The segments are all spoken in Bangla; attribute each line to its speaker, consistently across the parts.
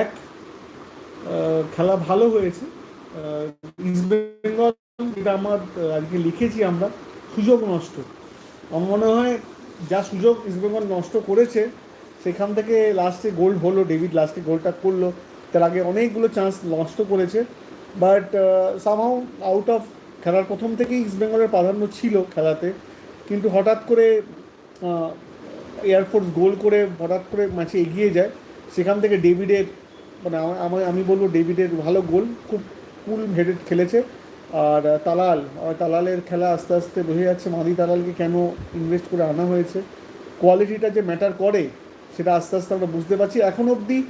Speaker 1: এক খেলা ভালো হয়েছে। ইস্ট বেঙ্গল যেটা আমার আজকে লিখেছি আমরা, সুযোগ নষ্ট। আমার মনে হয় যা সুযোগ ইস্ট বেঙ্গল নষ্ট করেছে, সেখান থেকে লাস্টে গোল হলো ডেভিড লাস্টে গোলটা করল। তার আগে অনেকগুলো চান্স নষ্ট করেছে বাট সামহাও আউট অফ খেলার প্রথম থেকেই ইস্ট বেঙ্গলের প্রাধান্য ছিল খেলাতে। কিন্তু হঠাৎ করে এয়ারফোর্স গোল করে হঠাৎ করে ম্যাচে এগিয়ে যায়, সেখান থেকে ডেভিডের মানে আমা- আমা- বলব ডেভিডের ভালো গোল, খুব কুল হেডেড খেলেছে। আর তালাল তালালের খেলা আস্তে আস্তে বোঝা যাচ্ছে মাদি তালালকে কেন ইনভেস্ট করে আনা হয়েছে। কোয়ালিটিটা যে ম্যাটার করে, সেটা আস্তে আস্তে আমরা বুঝতে পারছি। এখন অবধি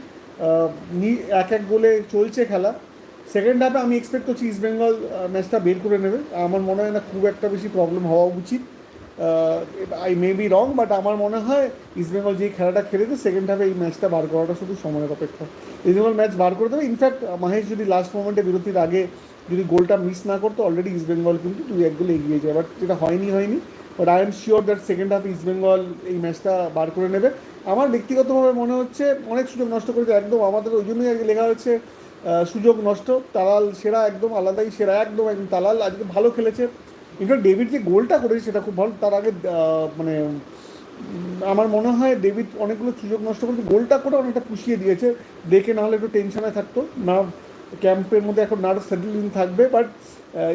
Speaker 1: এক এক গোলে চলছে খেলা। সেকেন্ড হাফে আমি এক্সপেক্ট করছি ইস্ট বেঙ্গল ম্যাচটা বের করে নেবে। আমার মনে হয় না খুব একটা বেশি প্রবলেম হওয়া উচিত। I may be wrong but আমার মনে হয় ইস্ট বেঙ্গল যে খেলাটা খেলেছে সেকেন্ড হাফে এই ম্যাচটা বার করাটা শুধু সময়ের অপেক্ষা। ইস্ট বেঙ্গল ম্যাচ বার করে দেবে। ইনফ্যাক্ট মাহেশ যদি লাস্ট মোমেন্টে বিরতির আগে যদি গোলটা মিস না করতো অলরেডি ইস্ট বেঙ্গল কিন্তু দুই এক গোলে এগিয়ে যায়। বাট যেটা হয়নি হয়নি। But I am sure that second half East Bengal এই ম্যাচটা বার করে নেবে। আমার ব্যক্তিগতভাবে মনে হচ্ছে অনেক সুযোগ নষ্ট করেছে একদম আমাদের ওই জন্যই আজকে লেখা আহ, সুযোগ নষ্ট। তালাল সেরা একদম আলাদাই সেরা একদম একদম তালাল। আজকে ভালো খেলেছে। ইনফ্যাক্ট ডেভিড যে গোলটা করেছে সেটা খুব ভালো। তার আগে মানে আমার মনে হয় ডেভিড অনেকগুলো সুযোগ নষ্ট করেছে। গোলটা করে অনেকটা পুষিয়ে দিয়েছে। দেখে নাহলে একটু টেনশনে থাকতো। না ক্যাম্পের মধ্যে এখন নার্ভ সেটেলিং থাকবে। বাট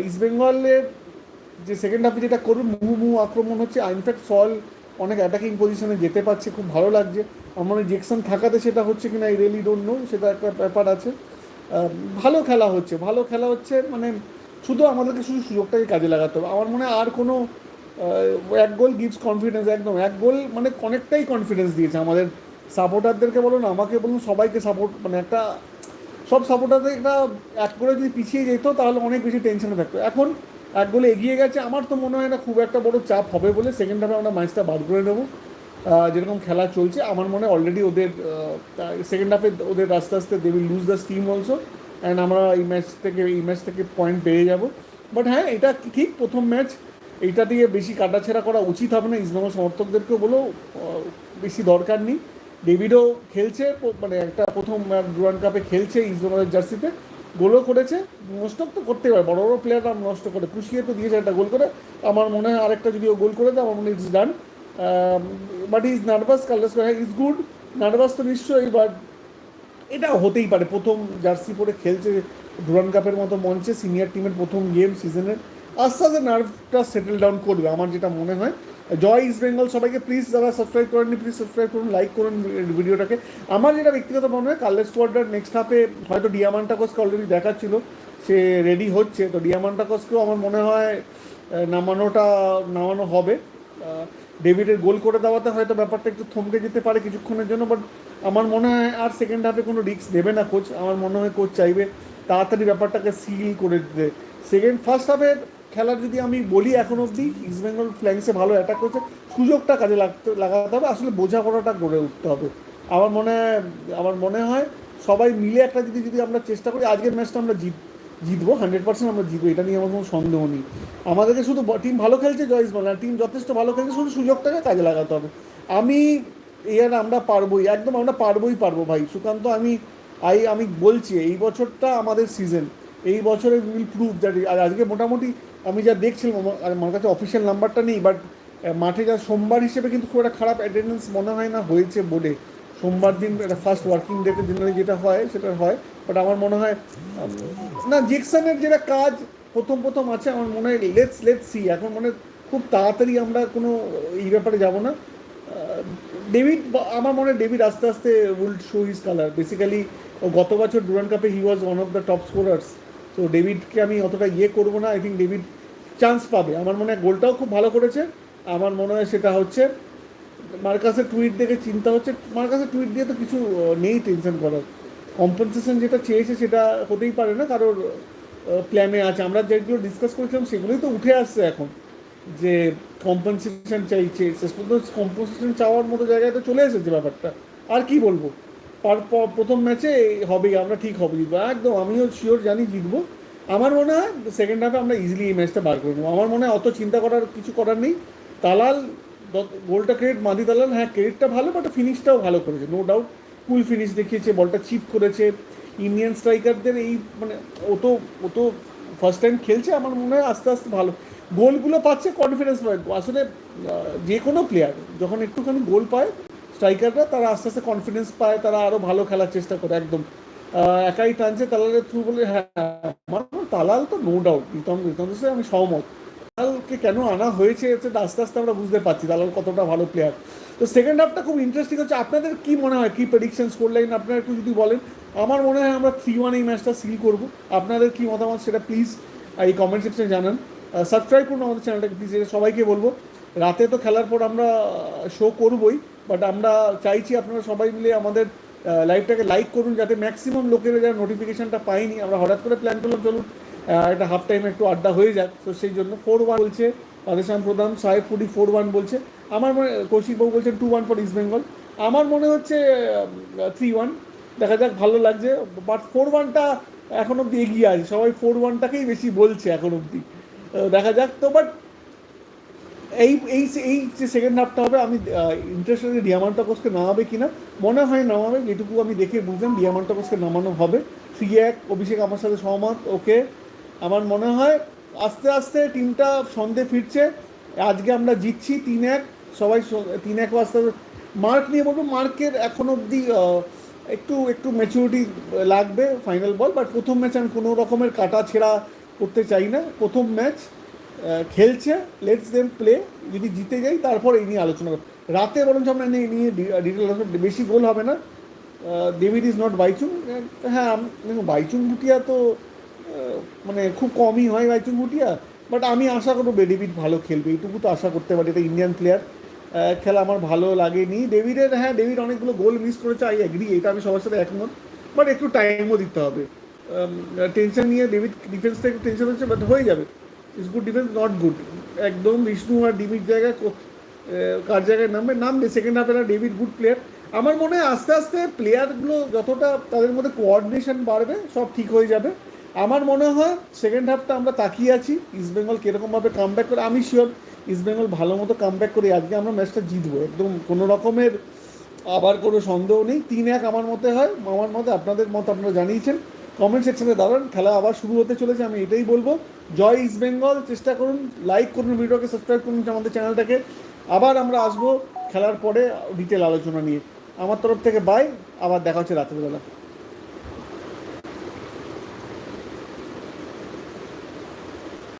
Speaker 1: ইস্টবেঙ্গলের যে সেকেন্ড হাফে যেটা করবে, মুহু মুহু আক্রমণ হচ্ছে। ইনফ্যাক্ট সল অনেক অ্যাটাকিং পজিশনে যেতে পারছে। খুব ভালো লাগছে। আমার জেকসন থাকাতে সেটা হচ্ছে কিনা এই রেলি ডোন্ট নো সেটা একটা ব্যাপার আছে। ভালো খেলা হচ্ছে। ভালো খেলা হচ্ছে মানে শুধু আমাদেরকে শুধু সুযোগটাকে কাজে লাগাতে হবে। আমার মনে হয় আর কোনো এক গোল গিভস কনফিডেন্স একদম। এক গোল মানে অনেকটাই কনফিডেন্স দিয়েছে আমাদের সাপোর্টারদেরকে বলুন, আমাকে বলুন, সবাইকে সাপোর্ট মানে একটা, সব সাপোর্টারদের একটা এক করে যদি পিছিয়ে যেত, তাহলে অনেক বেশি টেনশনে থাকতো। এখন এক গোলে এগিয়ে গেছে, আমার তো মনে হয় না খুব একটা বড় চাপ হবে বলে সেকেন্ড হাফে আমরা ম্যাচটা বার করে নেব। যেরকম খেলা চলছে, আমার মনে হয় অলরেডি ওদের সেকেন্ড হাফে ওদের আস্তে আস্তে they will lose the steam also and আমরা এই ম্যাচ থেকে, এই ম্যাচ থেকে পয়েন্ট পেয়ে যাব। বাট হ্যাঁ এটা ঠিক প্রথম ম্যাচ এইটা দিয়ে বেশি কাটাছেড়া করা উচিত হবে না। ইসলামের সমর্থকদেরকেও বলেও বেশি দরকার নেই। ডেভিডও খেলছে মানে একটা প্রথম ডুরান কাপে খেলছে ইসলামের জার্সিতে গোলও করেছে। নষ্ট তো করতে পারে। বড় বড় প্লেয়াররা নষ্ট করে। পুষিয়ে তো দিয়েছে একটা গোল করে। আমার মনে হয় আরেকটা যদি ও গোল করে দেয়, আমার মনে it's done but is nervous Carles is good nervous তো নিশ্চয়ই বাট এটা হতেই পারে। প্রথম জার্সি পরে খেলছে ডুরান কাপের মতো মঞ্চে, সিনিয়র টিমের প্রথম গেম সিজনের। আস্তে আস্তে নার্ভটা সেটেল ডাউন করবে, আমার যেটা মনে হয়। জয় ইস্ট বেঙ্গল সবাইকে প্লিজ যারা সাবস্ক্রাইব করেননি প্লিজ সাবস্ক্রাইব করুন লাইক করুন ভিডিওটাকে আমার যেটা ব্যক্তিগত মনে হয় কার্লেস স্কোয়াডার নেক্সট হাফে হয়তো ডিয়ামান্টাকসকে অলরেডি দেখাচ্ছিল, সে রেডি হচ্ছে। তো ডিয়ামান্টাকসকেও আমার মনে হয় নামানোটা, নামানো হবে। ডেভিডের গোল করে দেওয়াতে হয়তো ব্যাপারটা একটু থমকে যেতে পারে কিছুক্ষণের জন্য বাট আমার মনে হয় আর সেকেন্ড হাফে কোনো রিস্ক নেবে না কোচ আমার মনে হয় কোচ চাইবে তাড়াতাড়ি ব্যাপারটাকে সিল করে দিতে। সেকেন্ড ফার্স্ট হাফের খেলার যদি আমি বলি এখন অবধি ইস্ট বেঙ্গল ফ্ল্যাংসে ভালো অ্যাটাক করছে। সুযোগটা কাজে লাগতে, লাগাতে হবে। আসলে বোঝাপড়াটা গড়ে উঠতে হবে। আমার মনে আমার মনে হয় সবাই মিলে একটা যদি যদি আমরা চেষ্টা করি, আজকের ম্যাচটা আমরা জিত জিতবো হান্ড্রেড পার্সেন্ট আমরা জিতবো, এটা নিয়ে আমার কোনো সন্দেহ নেই। আমাদেরকে শুধু টিম ভালো খেলছে জয়েস বল টিম যথেষ্ট ভালো খেলছে, শুধু সুযোগটাকে কাজে লাগাতে হবে। আমি এর আমরা পারবোই, একদম আমরা পারবোই পারব ভাই। সুকান্ত, আমি, আই, আমি বলছি, এই বছরটা আমাদের সিজন এই বছরে উইল প্রুভ দ্যাট আর আজকে মোটামুটি আমি যা দেখছিলাম, আমার কাছে অফিসিয়াল নাম্বারটা নেই বাট মাঠে যা সোমবার হিসেবে কিন্তু খুব একটা খারাপ অ্যাটেন্ডেন্স মনে হয় না হয়েছে বোর্ডে সোমবার দিন একটা ফার্স্ট ওয়ার্কিং ডেতে জেনারেলি যেটা হয়, সেটা হয়। বাট আমার মনে হয় না জেকসনের যেটা কাজ প্রথম প্রথম আছে, আমার মনে হয় লেটস লেটস সি এখন মনে খুব তাড়াতাড়ি আমরা কোনো এই ব্যাপারে যাব না। ডেভিড আমার মনে হয় ডেভিড আস্তে আস্তে will show his colour basically গত বছর ডুরান কাপে he was one of the top scorers তো ডেভিডকে আমি অতটা ইয়ে করব না। আই থিঙ্ক ডেভিড চান্স পাবে। আমার মনে হয় গোলটাও খুব ভালো করেছে। আমার মনে হয় সেটা হচ্ছে মার্কাসের টুইট দেখে চিন্তা হচ্ছে, মার্কাসের টুইট দিয়ে তো কিছু নেই টেনশন করার। কম্পেনসেশন যেটা চেয়েছে সেটা হতেই পারে না, কারোর প্ল্যানে আছে। আমরা যেগুলো ডিসকাস করেছিলাম সেগুলোই তো উঠে আসছে এখন, যে কম্পেনসেশন চাইছে। শেষ পর্যন্ত কম্পেনসেশন চাওয়ার মতো জায়গায় তো চলে এসেছে ব্যাপারটা। আর কি বলব? পার প্রথম ম্যাচে হবেই, আমরা ঠিক হবে, জিতবো। একদম, আমিও শিওর জানি জিতবো। আমার মনে হয় সেকেন্ড হাফে আমরা ইজিলি এই ম্যাচটা বার করে নেব। আমার মনে হয় অত চিন্তা করার কিছু করার নেই। তালাল গোলটা ক্রেডিট মাদি তালাল হ্যাঁ ক্রেডিটটা ভালো বাট ফিনিশটাও ভালো করেছে নো ডাউট কুল ফিনিশ দেখিয়েছে, বলটা চিপ করেছে। ইন্ডিয়ান স্ট্রাইকারদের এই মানে ও তো ও তো ফার্স্ট টাইম খেলছে, আমার মনে হয় আস্তে আস্তে ভালো। গোলগুলো পাচ্ছে কনফিডেন্স পায়। আসলে যে কোনো প্লেয়ার যখন একটুখানি গোল পায় স্ট্রাইকাররা তারা আস্তে আস্তে কনফিডেন্স পায়, তারা আরও ভালো খেলার চেষ্টা করে, একদম। একাই টানছে তালালের থ্রু বলে হ্যাঁ আমার তালাল তো নো ডাউট রিতম রিতম আমি সহমত। দালালকে কেন আনা হয়েছে সেটা আস্তে আস্তে আমরা বুঝতে পারছি, দালাল কতটা ভালো প্লেয়ার তো সেকেন্ড হাফটা খুব ইন্টারেস্টিং হচ্ছে। আপনাদের কি মনে হয়, কি প্রেডিকশনস করলেন আপনারা একটু যদি বলেন। আমার মনে হয় আমরা থ্রি ওয়ান এই ম্যাচটা সিল করব। আপনাদের কি মতামত সেটা প্লিজ এই কমেন্ট সেকশনে জানান। সাবস্ক্রাইব করুন আমাদের চ্যানেলটাকে প্লিজ সবাইকে বলব। রাতে তো খেলার পর আমরা শো করবই বাট আমরা চাইছি আপনারা সবাই মিলে আমাদের লাইভটাকে লাইক করুন, যাতে ম্যাক্সিমাম লোকেরা যারা নোটিফিকেশনটা পায়নি আমরা হঠাৎ করে প্ল্যান করলাম, চলুন। একটা হাফ টাইমে একটু আড্ডা হয়ে যাক। তো সেই জন্য ফোর ওয়ান বলছে রাধেশ্যাম প্রধান, সাহেব ফুডি ফোর ওয়ান বলছে। আমার মনে কৌশিকবাবু বলছেন two one for East Bengal আমার মনে হচ্ছে থ্রি ওয়ান দেখা যাক, ভালো লাগছে। বাট ফোর ওয়ানটা এখন অবধি এগিয়ে আছে। সবাই ফোর ওয়ানটাকেই বেশি বলছে এখন অবধি। দেখা যাক, তো বাট এই এই এই যে সেকেন্ড হাফটা হবে, আমি ইন্টারেস্টেড ডিয়ামান্টাকোসকে নামাবে কিনা, মনে হয় নামাবে যেটুকু আমি দেখে বুঝলাম ডিয়ামান্টাকোসকে নামানো হবে। থ্রি এক, অভিষেক আমার সাথে সহমত ওকে আমার মনে হয় আস্তে আস্তে টিমটা সন্ধে ফিরছে। আজকে আমরা জিতছি তিন এক। সবাই তিন এক আস্তে মার্ক নিয়ে বলব, মার্কের এখন অবধি একটু একটু ম্যাচুরিটি লাগবে ফাইনাল বল বাট প্রথম ম্যাচ আমি কোনো রকমের কাটা ছেঁড়া করতে চাই না। প্রথম ম্যাচ খেলছে লেটস দেম প্লে যদি জিতে যাই, তারপর এই নিয়ে আলোচনা করব। রাতে বরঞ্চ আমরা এই নিয়ে ডিটেল বেশি গোল হবে না। ডেভিড ইজ নট বাইচুং হ্যাঁ দেখুন বাইচুং ভুটিয়া তো মানে খুব কমই হয় বাইচুং ভুটিয়া বাট আমি আশা করব ডেভিড ভালো খেলবে, এইটুকু তো আশা করতে পারি, এটা ইন্ডিয়ান প্লেয়ার খেলা আমার ভালো লাগেনি। ডেভিডের হ্যাঁ ডেভিড অনেকগুলো গোল মিস করেছে আই অ্যাগ্রি এটা আমি সবার সাথে একমত বাট একটু টাইমও দিতে হবে। টেনশন নিয়ে ডেভিড ডিফেন্সটা একটু টেনশন হচ্ছে বাট হয়ে যাবে। Is good defence not good একদম বিষ্ণু আর ডিমির জায়গায় কার জায়গায় নামবে? নামবে সেকেন্ড হাফে না ডেভিড গুড প্লেয়ার আমার মনে হয় আস্তে আস্তে প্লেয়ারগুলো যতটা তাদের মধ্যে কোঅর্ডিনেশন বাড়বে, সব ঠিক হয়ে যাবে। আমার মনে হয় সেকেন্ড হাফটা আমরা তাকিয়ে আছি ইস্ট বেঙ্গল কীরকমভাবে কাম ব্যাক করে, আমি শিওর ইস্ট বেঙ্গল ভালো মতো কাম ব্যাক করে আজকে আমরা ম্যাচটা জিতবো। একদম কোনো রকমের আবার কোনো সন্দেহ নেই। তিন এক আমার মতে হয়, আমার মতে আপনাদের মত আপনারা জানিয়েছেন। কমেন্ট সেকশনে দাঁড়ান, খেলা আবার শুরু হতে চলেছে, আমি এটাই বলব। জয় ইস্ট বেঙ্গল চেষ্টা করুন লাইক করুন ভিডিওকে সাবস্ক্রাইব করুন আমাদের চ্যানেলটাকে আবার আমরা আসব খেলার পরে ডিটেল আলোচনা নিয়ে। আমার তরফ থেকে বাই আবার দেখা হচ্ছে রাত্রিবেলা।